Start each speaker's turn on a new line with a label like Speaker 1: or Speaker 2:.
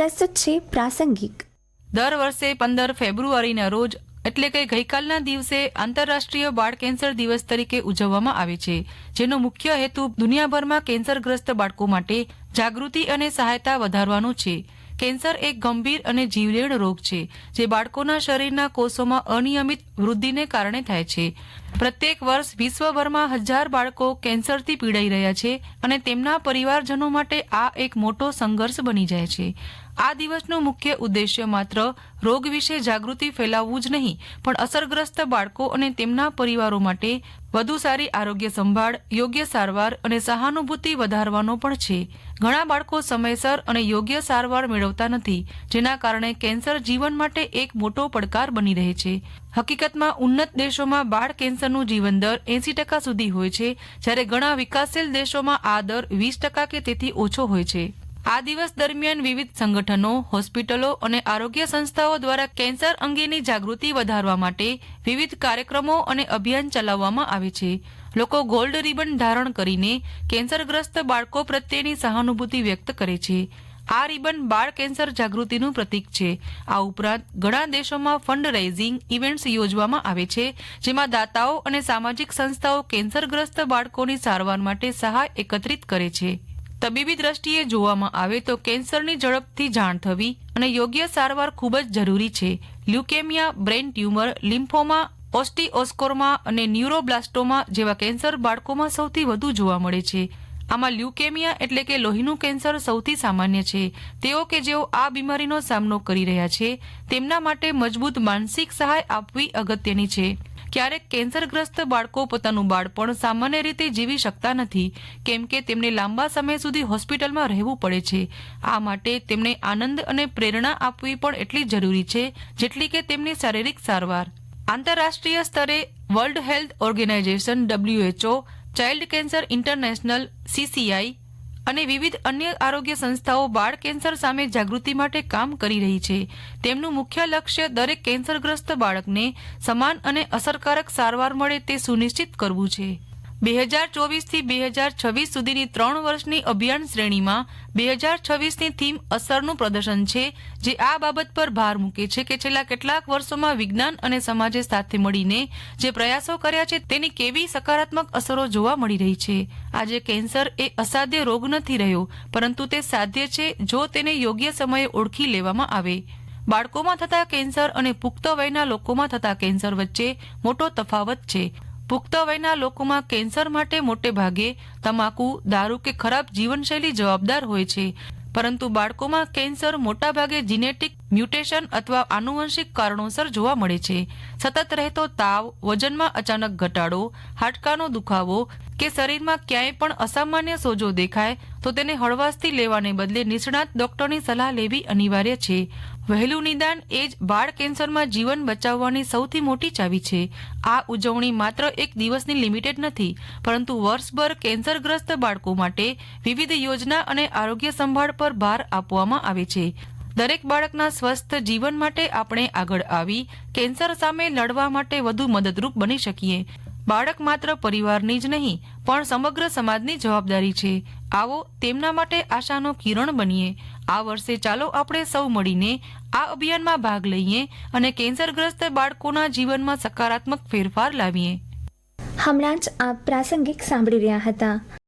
Speaker 1: પ્રસ્તુત છે પ્રાસંગિક.
Speaker 2: દર વર્ષે પંદર ફેબ્રુઆરીના રોજ, એટલે કે ગઈકાલના દિવસે, આંતરરાષ્ટ્રીય બાળ કેન્સર દિવસ તરીકે ઉજવવામાં આવે છે, જેનો મુખ્ય હેતુ દુનિયાભરમાં કેન્સરગ્રસ્ત બાળકો માટે જાગૃતિ અને સહાયતા વધારવાનો છે. કેન્સર એક ગંભીર અને જીવલેણ રોગ છે, જે બાળકોના શરીરના કોષોમાં અનિયમિત વૃદ્ધિને કારણે થાય છે. પ્રત્યેક વર્ષ વિશ્વભરમાં હજાર બાળકો કેન્સરથી પીડાઈ રહ્યા છે અને તેમના પરિવારજનો માટે આ એક મોટો સંઘર્ષ બની જાય છે. આ દિવસનો મુખ્ય ઉદ્દેશ્ય માત્ર રોગ વિશે જાગૃતિ ફેલાવવું જ નહીં, પણ અસરગ્રસ્ત બાળકો અને તેમના પરિવારો માટે વધુ સારી આરોગ્ય સંભાળ, યોગ્ય સારવાર અને સહાનુભૂતિ વધારવાનો પણ છે. ઘણા બાળકો સમયસર અને યોગ્ય સારવાર મેળવતા નથી, જેના કારણે કેન્સર જીવન માટે એક મોટો પડકાર બની રહે છે. હકીકતમાં ઉન્નત દેશોમાં બાળ કેન્સરનું જીવન દર એસી ટકા સુધી હોય છે, જ્યારે ઘણા વિકાસશીલ દેશોમાં આ દર વીસ ટકા કે તેથી ઓછો હોય છે. આ દિવસ દરમિયાન વિવિધ સંગઠનો, હોસ્પિટલો અને આરોગ્ય સંસ્થાઓ દ્વારા કેન્સર અંગેની જાગૃતિ વધારવા માટે વિવિધ કાર્યક્રમો અને અભિયાન ચલાવવામાં આવે છે. લોકો ગોલ્ડ રિબન ધારણ કરીને કેન્સરગ્રસ્ત બાળકો પ્રત્યેની સહાનુભૂતિ વ્યક્ત કરે છે. આ રિબન બાળ કેન્સર જાગૃતિનું પ્રતીક છે. આ ઉપરાંત ઘણા દેશોમાં ફંડ રેઇઝિંગ ઇવેન્ટ્સ યોજવામાં આવે છે, જેમાં દાતાઓ અને સામાજિક સંસ્થાઓ કેન્સરગ્રસ્ત બાળકોની સારવાર માટે સહાય એકત્રિત કરે છે. તબીબી દ્રષ્ટિએ જોવામાં આવે તો કેન્સરની ઝડપથી જાણ થવી અને યોગ્ય સારવાર ખૂબ જ જરૂરી છે. Leukaemia brain tumour, lymphoma, osteosarcoma અને ન્યુરોબ્લાસ્ટોમા જેવા કેન્સર બાળકોમાં સૌથી વધુ જોવા મળે છે. આમાં લ્યુકેમિયા એટલે કે લોહીનું કેન્સર સૌથી સામાન્ય છે. તેઓ કે જેઓ આ બીમારીનો સામનો કરી રહ્યા છે, તેમના માટે મજબૂત માનસિક સહાય આપવી અગત્યની છે. ક્યારેક કેન્સરગ્રસ્ત બાળકો પોતાનું બાળપણ સામાન્ય રીતે જીવી શકતા નથી, કેમ કે તેમને લાંબા સમય સુધી હોસ્પિટલમાં રહેવું પડે છે. આ માટે તેમને આનંદ અને પ્રેરણા આપવી પણ એટલી જરૂરી છે, જેટલી કે તેમની શારીરિક સારવાર. આંતરરાષ્ટ્રીય સ્તરે world health organization WHO child cancer international CCI અને વિવિધ અન્ય આરોગ્ય સંસ્થાઓ બાળ કેન્સર સામે જાગૃતિ માટે કામ કરી રહી છે. તેમનું મુખ્ય લક્ષ્ય દરેક કેન્સરગ્રસ્ત બાળકને સમાન અને અસરકારક સારવાર મળે તે સુનિશ્ચિત કરવું છે. બે હજાર ચોવીસથી બે હજાર છવ્વીસ સુધીની ત્રણ વર્ષની અભિયાન શ્રેણીમાં બે હજાર છવ્વીસની થીમ અસરનું પ્રદર્શન છે, જે આ બાબત પર ભાર મૂકે છે કે છેલ્લા કેટલાક વર્ષોમાં વિજ્ઞાન અને સમાજે સાથે મળીને જે પ્રયાસો કર્યા છે, તેની કેવી સકારાત્મક અસરો જોવા મળી રહી છે. આજે કેન્સર એ અસાધ્ય રોગ નથી રહ્યો, પરંતુ તે સાધ્ય છે જો તેને યોગ્ય સમયે ઓળખી લેવામાં આવે. બાળકોમાં થતા કેન્સર અને પુખ્ત વયના લોકોમાં થતા કેન્સર વચ્ચે મોટો તફાવત છે. પુખ્ત વયના લોકોમાં કેન્સર માટે મોટે ભાગે તમાકુ, દારૂ કે ખરાબ જીવનશૈલી જવાબદાર હોય છે. પરંતુ બાળકોમાં કેન્સર મોટાભાગે જીનેટિક મ્યુટેશન અથવા આનુવંશિક કારણોસર જોવા મળે છે. સતત રહેતો તાવ, વજનમાં અચાનક ઘટાડો, હાડકાનો દુખાવો કે શરીરમાં ક્યાંય પણ અસામાન્ય સોજો દેખાય તો તેને હળવાશથી લેવાને બદલે નિષ્ણાત ડોક્ટરની સલાહ લેવી અનિવાર્ય છે. વહેલું નિદાન એ જ બાળ કેન્સરમાં જીવન બચાવવાની સૌથી મોટી ચાવી છે. આ ઉજવણી માત્ર એક દિવસની લિમિટેડ નથી, પરંતુ વર્ષભર કેન્સરગ્રસ્ત બાળકો માટે વિવિધ યોજના અને આરોગ્ય સંભાળ પર ભાર આપવામાં આવે છે. દરેક બાળકના સ્વસ્થ જીવન માટે આપણે આગળ આવી, કેન્સર સામે લડવા માટે વધુ મદદરૂપ બની શકીએ. બાળક માત્ર પરિવારની જ નહીં, પણ સમગ્ર સમાજની જવાબદારી છે. આવો તેમના માટે આશાનો કિરણ બનીએ. આ વર્ષે ચાલો આપણે સૌ મળીને આ અભિયાનમાં ભાગ લઈએ અને કેન્સરગ્રસ્ત બાળકોના જીવનમાં સકારાત્મક ફેરફાર લાવીએ.
Speaker 1: હમણાં જ આ પ્રાસંગિક સાંભળી રહ્યા હતા.